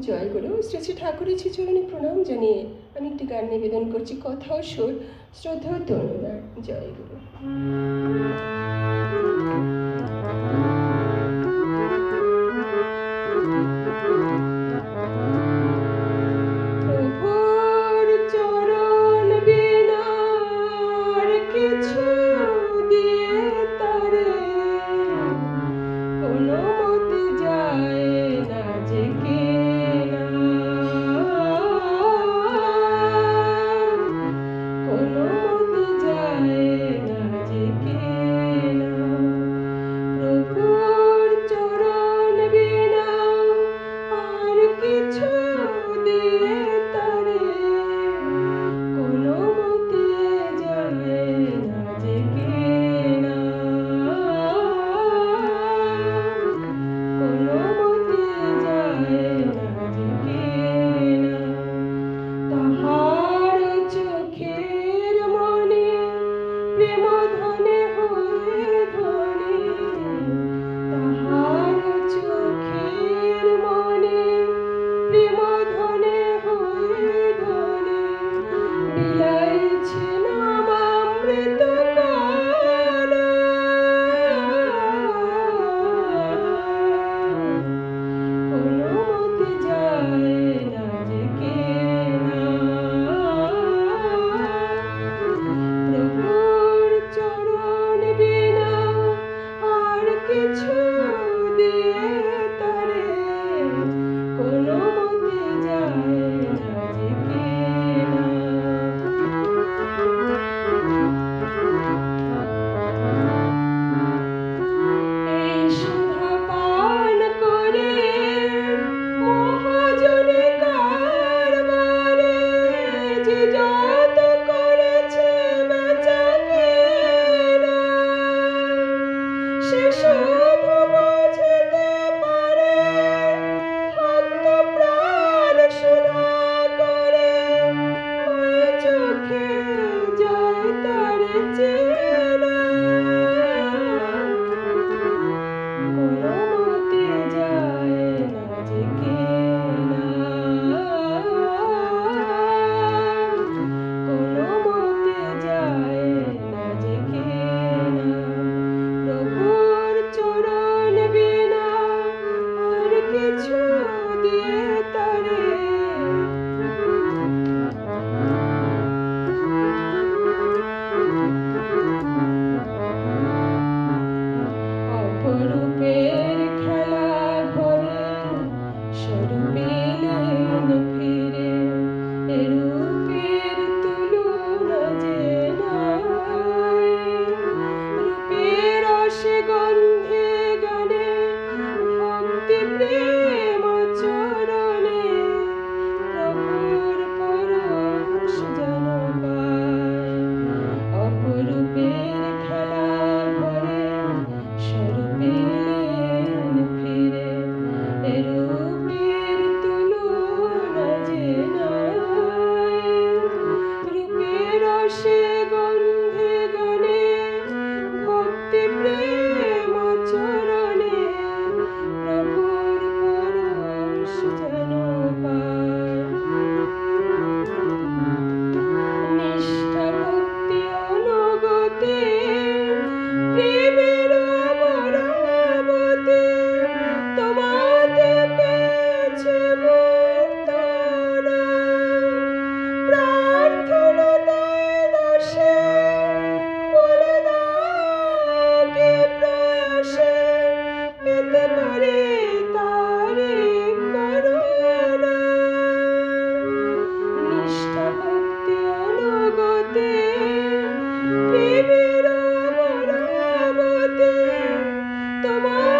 জয়গুরু শ্রী শ্রী ঠাকুরের শ্রীচরণে প্রণাম জানিয়ে আমি একটি গান নিবেদন করছি, কথা ও সুর, শ্রদ্ধা তরুণার জয়গুরু তোমার